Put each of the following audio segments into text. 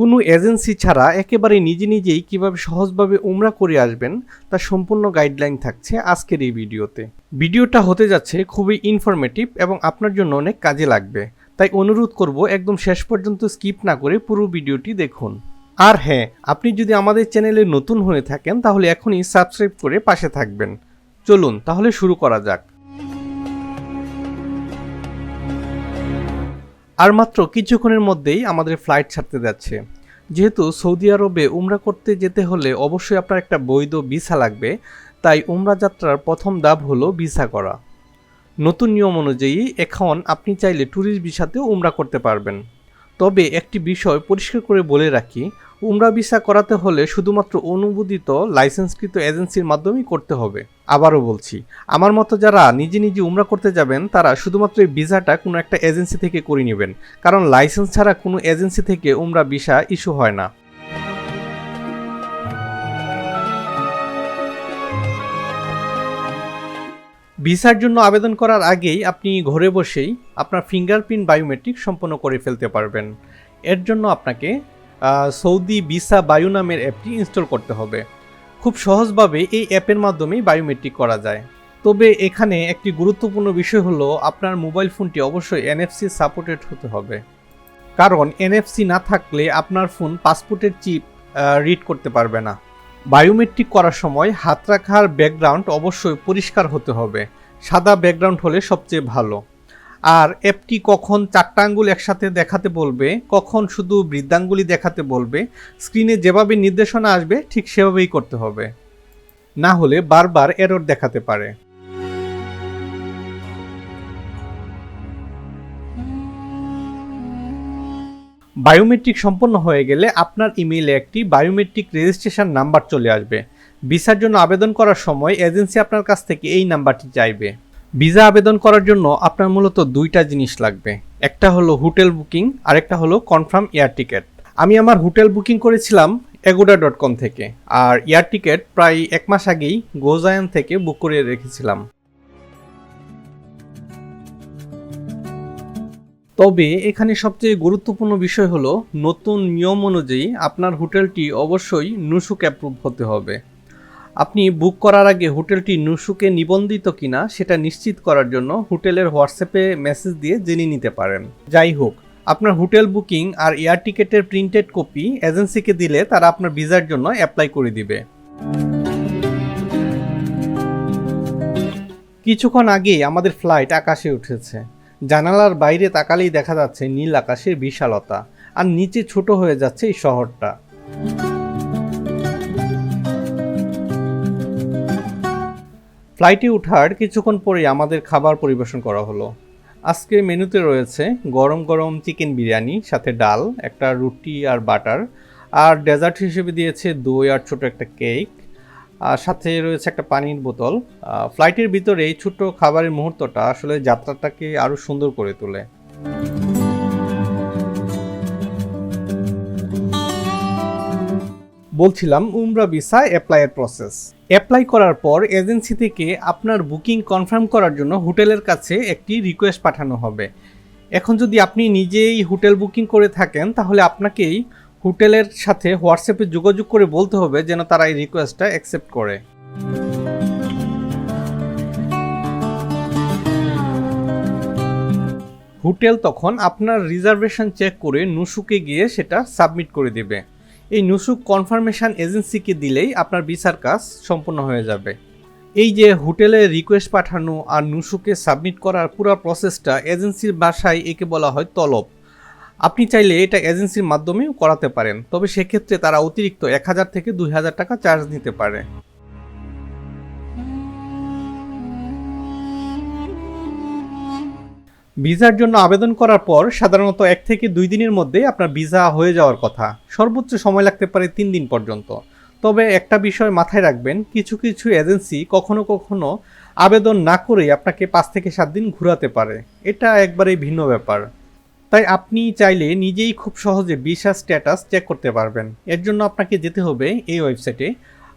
কোনো এজেন্সি ছাড়া একেবারে নিজে নিজেই কীভাবে সহজভাবে উমরা করে আসবেন তার সম্পূর্ণ গাইডলাইন থাকছে আজকের এই ভিডিওতে। ভিডিওটা হতে যাচ্ছে খুবই ইনফরমেটিভ এবং আপনার জন্য অনেক কাজে লাগবে। তাই অনুরোধ করব একদম শেষ পর্যন্ত স্কিপ না করে পুরো ভিডিওটি দেখুন। আর হ্যাঁ আপনি যদি আমাদের চ্যানেলে নতুন হয়ে থাকেন, তাহলে এখনই সাবস্ক্রাইব করে পাশে থাকবেন। চলুন, তাহলে শুরু করা যাক। আর মাত্র কিছুক্ষণের মধ্যেই আমাদের ফ্লাইট ছাড়তে যাচ্ছে। যেহেতু সৌদি আরবে উমরা করতে যেতে হলে অবশ্যই আপনার একটা বৈধ ভিসা লাগবে, তাই উমরা যাত্রার প্রথম ধাপ হলো ভিসা করা। নতুন নিয়ম অনুযায়ী এখন আপনি চাইলে ট্যুরিস্ট ভিসাতেও উমরা করতে পারবেন। তবে একটি বিষয় পরিষ্কার করে বলে রাখি, উমরা ভিসা করাতে হলে শুধুমাত্র অনুমোদিত লাইসেন্সকৃত এজেন্সির মাধ্যমেই করতে হবে। আবারও বলছি, আমার মতো যারা নিজে নিজে উমরা করতে যাবেন, তারা শুধুমাত্র এই ভিসাটা কোনো একটা এজেন্সি থেকে করে নেবেন। কারণ লাইসেন্স ছাড়া কোনো এজেন্সি থেকে উমরা ভিসা ইস্যু হয় না। ভিসার জন্য আবেদন করার আগেই আপনি ঘরে বসেই আপনার ফিঙ্গারপ্রিন্ট বায়োমেট্রিক সম্পন্ন করে ফেলতে পারবেন। এর জন্য আপনাকে সৌদি ভিসা বায়ু নামের অ্যাপটি ইনস্টল করতে হবে। খুব সহজভাবে এই অ্যাপের মাধ্যমেই বায়োমেট্রিক করা যায়। তবে এখানে একটি গুরুত্বপূর্ণ বিষয় হলো আপনার মোবাইল ফোনটি অবশ্যই এনএফসি সাপোর্টেড হতে হবে। কারণ এনএফসি না থাকলে আপনার ফোন পাসপোর্টের চিপ রিড করতে পারবে না। বায়োমেট্রিক করার সময় হাত রাখার ব্যাকগ্রাউন্ড অবশ্যই পরিষ্কার হতে হবে। সাদা ব্যাকগ্রাউন্ড হলে সবচেয়ে ভালো। আর অ্যাপটি কখন চারটা আঙ্গুল একসাথে দেখাতে বলবে, কখন শুধু বৃদ্ধাঙ্গুলি দেখাতে বলবে স্ক্রিনে যেভাবে নির্দেশনা আসবে, ঠিক সেভাবেই করতে হবে। না হলে বারবার এরর দেখাতে পারে। বায়োমেট্রিক সম্পন্ন হয়ে গেলে আপনার ইমেইলে একটি বায়োমেট্রিক রেজিস্ট্রেশন নাম্বার চলে আসবে। ভিসার জন্য আবেদন করার সময় এজেন্সি আপনার কাছ থেকে এই নাম্বারটি চাইবে। ভিসা আবেদন করার জন্য আপনার মূলত দুইটা জিনিস লাগবে। একটা হলো হোটেল বুকিং আর একটা হলো কনফার্ম এয়ার টিকেট। আমি আমার হোটেল বুকিং করেছিলাম এগোডা ডট কম থেকে, আর এয়ার টিকেট প্রায় এক মাস আগেই গোজায়ান থেকে বুক করে রেখেছিলাম। তবে এখানে সবচেয়ে গুরুত্বপূর্ণ বিষয় হলো, নতুন নিয়ম অনুযায়ী আপনার হোটেলটি অবশ্যই নুসুক অ্যাপ্রুভ হতে হবে। আপনি বুক করার আগে হোটেলটি নুসুকে নিবন্ধিত কিনা সেটা নিশ্চিত করার জন্য হোটেলের হোয়াটসঅ্যাপে মেসেজ দিয়ে জেনে নিতে পারেন। যাই হোক, আপনার হোটেল বুকিং আর এয়ার টিকেটের প্রিন্টেড কপি এজেন্সিকে দিলে তারা আপনার ভিসার জন্য অ্যাপ্লাই করে দিবে। কিছুক্ষণ আগেই আমাদের ফ্লাইট আকাশে উঠেছে। জানালার বাইরে তাকালেই দেখা যাচ্ছে নীল আকাশের বিশালতা, আর নিচে ছোট হয়ে যাচ্ছে এই শহরটা। ফ্লাইটে ওঠার কিছুক্ষণ পরেই আমাদের খাবার পরিবেশন করা হলো। আজকে মেনুতে রয়েছে গরম গরম চিকেন বিরিয়ানি, সাথে ডাল, একটা রুটি আর বাটার, আর ডেজার্ট হিসেবে দিয়েছে দই আর ছোট একটা কেক সাথে রয়েছে একটা পানির বোতল। ফ্লাইটের ভিতরে এই ছোট্ট খাবারের মুহূর্তটা আসলে যাত্রাটাকে আরও সুন্দর করে তোলে। বলছিলাম, উমরা ভিসা অ্যাপ্লাইয়ের প্রসেস অ্যাপ্লাই করার পর এজেন্সি থেকে আপনার বুকিং কনফার্ম করার জন্য হোটেলের কাছে একটি রিকোয়েস্ট পাঠানো হবে। এখন যদি আপনি নিজেই হোটেল বুকিং করে থাকেন, তাহলে আপনাকেই হোটেলের সাথে হোয়াটসঅ্যাপে যোগাযোগ করে বলতে হবে যেন তারা এই রিকোয়েস্টটা অ্যাকসেপ্ট করে। হোটেল তখন আপনার রিজার্ভেশন চেক করে নুসুকে গিয়ে সেটা সাবমিট করে দেবে। এই নুসুক কনফার্মেশন এজেন্সিকে দিলেই আপনার ভিসার কাজ সম্পূর্ণ হয়ে যাবে। এই যে হোটেলে রিকোয়েস্ট পাঠানো আর নুসুকে সাবমিট করার পুরো প্রসেসটা এজেন্সির ভাষায় একে বলা হয় তলব। আপনি চাইলে এটা এজেন্সির মাধ্যমেও করাতে পারেন, তবে সেক্ষেত্রে তারা অতিরিক্ত এক হাজার থেকে দুই হাজার টাকা চার্জ নিতে পারে। ভিসার জন্য আবেদন করার পর সাধারণত এক থেকে দুই দিনের মধ্যে আপনার ভিসা হয়ে যাওয়ার কথা। সর্বোচ্চ সময় লাগতে পারে তিন দিন পর্যন্ত। তবে একটা বিষয় মাথায় রাখবেন, কিছু কিছু এজেন্সি কখনো কখনো আবেদন না করেই আপনাকে পাঁচ থেকে সাত দিন ঘোরাতে পারে। এটা একবারেই ভিন্ন ব্যাপার। তাই আপনি চাইলে নিজেই খুব সহজে ভিসা স্ট্যাটাস চেক করতে পারবেন। এর জন্য আপনাকে যেতে হবে এই ওয়েবসাইটে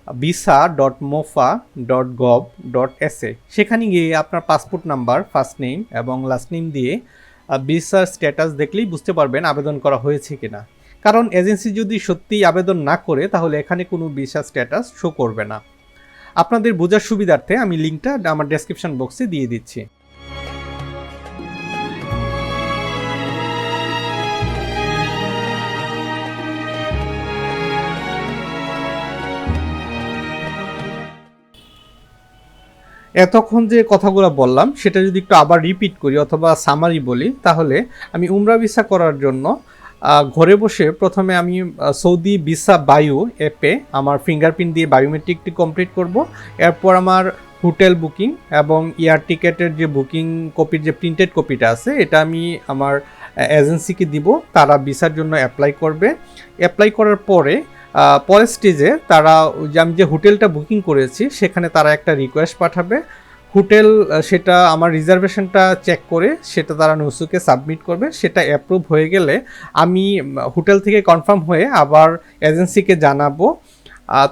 visa dot mofa dot gov dot SA সেখানে গিয়ে আপনার পাসপোর্ট নাম্বার ফার্স্ট নেম এবং লাস্ট নেম দিয়ে ভিসার স্ট্যাটাস দেখলেই বুঝতে পারবেন আবেদন করা হয়েছে কিনা। কারণ এজেন্সি যদি সত্যিই আবেদন না করে, তাহলে এখানে কোনো ভিসা স্ট্যাটাস শো করবে না। আপনাদের বোঝার সুবিধার্থে আমি লিঙ্কটা আমার ডেসক্রিপশন বক্সে দিয়ে দিচ্ছি। এতক্ষণ যে কথাগুলো বললাম, সেটা যদি একটু আবার রিপিট করি অথবা সামারি বলি, তাহলে আমি উমরা ভিসা করার জন্য ঘরে বসে প্রথমে আমি সৌদি ভিসা বায়ু অ্যাপে আমার ফিঙ্গারপ্রিন্ট দিয়ে বায়োমেট্রিকটি কমপ্লিট করব, এরপর আমার হোটেল বুকিং এবং এয়ার টিকেটের যে বুকিং কপির যে প্রিন্টেড কপিটা আছে, এটা আমি আমার এজেন্সিকে দিব, তারা ভিসার জন্য অ্যাপ্লাই করবে। অ্যাপ্লাই করার পরে পরের স্টেজে তারা যে আমি যে হোটেলটা বুকিং করেছি, সেখানে তারা একটা রিকোয়েস্ট পাঠাবে। হোটেল সেটা আমার রিজার্ভেশনটা চেক করে, সেটা তারা নসুকে সাবমিট করবে। সেটা অ্যাপ্রুভ হয়ে গেলে আমি হোটেল থেকে কনফার্ম হয়ে আবার এজেন্সিকে জানাব।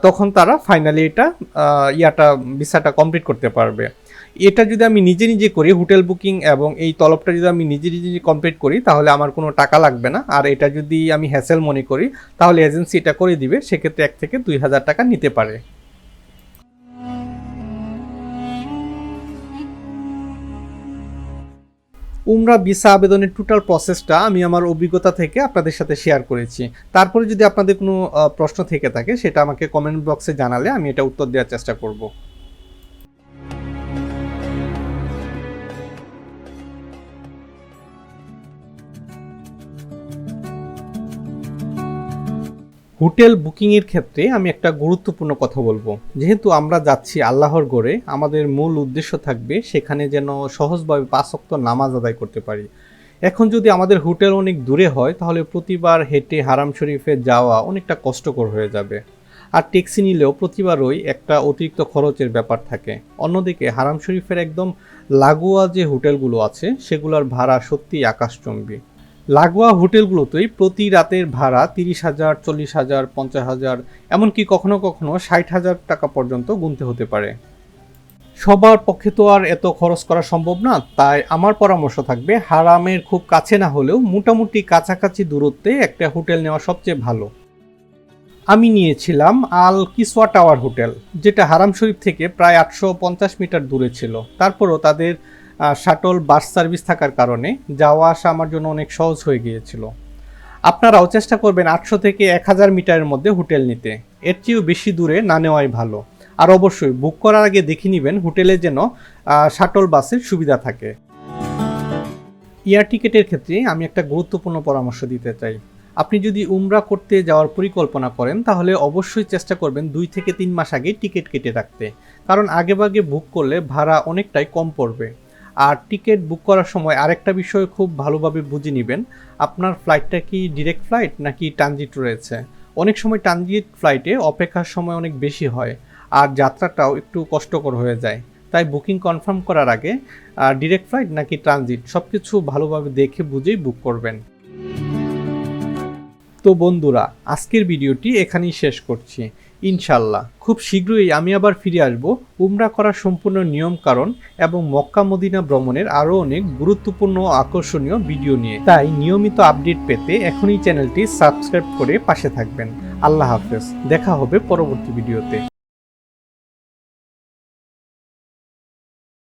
তখন তারা ফাইনালি এটা ইয়াটা, ভিসাটা কমপ্লিট করতে পারবে। এটা যদি আমি নিজে নিজে করি, হোটেল বুকিং এবং এই তলবটা যদি আমি নিজে নিজে কমপ্লিট করি, তাহলে আমার কোনো টাকা লাগবে না। আর এটা যদি আমি হ্যাসেল মনে করি, তাহলে এজেন্সি এটা করে দিবে, সেক্ষেত্রে এক থেকে দুই হাজার টাকা নিতে পারে। উমরা ভিসা আবেদনের টোটাল প্রসেসটা আমি আমার অভিজ্ঞতা থেকে আপনাদের সাথে শেয়ার করেছি। তারপরে যদি আপনাদের কোনো প্রশ্ন থেকে থাকে, সেটা আমাকে কমেন্ট বক্সে জানালে আমি এটা উত্তর দেওয়ার চেষ্টা করব। হোটেল বুকিংয়ের ক্ষেত্রে আমি একটা গুরুত্বপূর্ণ কথা বলব। যেহেতু আমরা যাচ্ছি আল্লাহর গড়ে, আমাদের মূল উদ্দেশ্য থাকবে সেখানে যেন সহজভাবে পাঁচক্ত নামাজ আদায় করতে পারি। এখন যদি আমাদের হোটেল অনেক দূরে হয়, তাহলে প্রতিবার হেঁটে হারাম শরীফে যাওয়া অনেকটা কষ্টকর হয়ে যাবে। আর ট্যাক্সি নিলেও প্রতিবারই একটা অতিরিক্ত খরচের ব্যাপার থাকে। অন্যদিকে হারাম শরীফের একদম লাগোয়া যে হোটেলগুলো আছে, সেগুলোর ভাড়া সত্যিই আকাশচম্বী। লাগোয়া হোটেলগুলোতেই প্রতি রাতের ভাড়া তিরিশ হাজার, চল্লিশ হাজার, পঞ্চাশ হাজার, এমনকি কখনো কখনো ষাট হাজার টাকা পর্যন্ত গুনতে হতে পারে। সবার পক্ষে তো আর এত খরচ করা সম্ভব না, তাই আমার পরামর্শ থাকবে হারামের খুব কাছে না হলেও মোটামুটি কাছাকাছি দূরত্বে একটা হোটেল নেওয়া সবচেয়ে ভালো। আমি নিয়েছিলাম আল কিসওয়া টাওয়ার হোটেল, যেটা হারাম শরীফ থেকে প্রায় আটশো পঞ্চাশ মিটার দূরে ছিল। তারপরও তাদের শাটল বাস সার্ভিস থাকার কারণে যাওয়া আসা আমার জন্য অনেক সহজ হয়ে গিয়েছিল। আপনারাও চেষ্টা করবেন আটশো থেকে এক হাজার মিটারের মধ্যে হোটেল নিতে। এর চেয়েও বেশি দূরে না নেওয়াই ভালো। আর অবশ্যই বুক করার আগে দেখে নেবেন হোটেলে যেন শাটল বাসের সুবিধা থাকে। এয়ার টিকেটের ক্ষেত্রে আমি একটা গুরুত্বপূর্ণ পরামর্শ দিতে চাই। আপনি যদি উমরা করতে যাওয়ার পরিকল্পনা করেন, তাহলে অবশ্যই চেষ্টা করবেন দুই থেকে তিন মাস আগে টিকিট কেটে রাখতে। কারণ আগেভাগে বুক করলে ভাড়া অনেকটাই কম পড়বে। আর টিকিট বুক করার সময় আরেকটা বিষয় খুব ভালোভাবে বুঝে নেবেন। আপনার ফ্লাইটটা কি ডিরেক্ট ফ্লাইট নাকি ট্রানজিট রয়েছে? অনেক সময় ট্রানজিট ফ্লাইটে অপেক্ষার সময় অনেক বেশি হয় আর যাত্রাটাও একটু কষ্টকর হয়ে যায়। তাই বুকিং কনফার্ম করার আগে ডিরেক্ট ফ্লাইট নাকি ট্রানজিট সব কিছু ভালোভাবে দেখে বুঝেই বুক করবেন। তো বন্ধুরা, আজকের ভিডিওটি এখানেই শেষ করছি। ইনশাল্লাহ খুব শীঘ্রই আমি আবার ফিরে আসব। উমরা করার সম্পূর্ণ নিয়ম কারণ এবং মক্কা মদিনা ভ্রমণের আরও অনেক গুরুত্বপূর্ণ আকর্ষণীয় ভিডিও নিয়ে। তাই নিয়মিত আপডেট পেতে এখনই চ্যানেলটি সাবস্ক্রাইব করে পাশে থাকবেন। আল্লাহ হাফেজ। দেখা হবে পরবর্তী ভিডিওতে।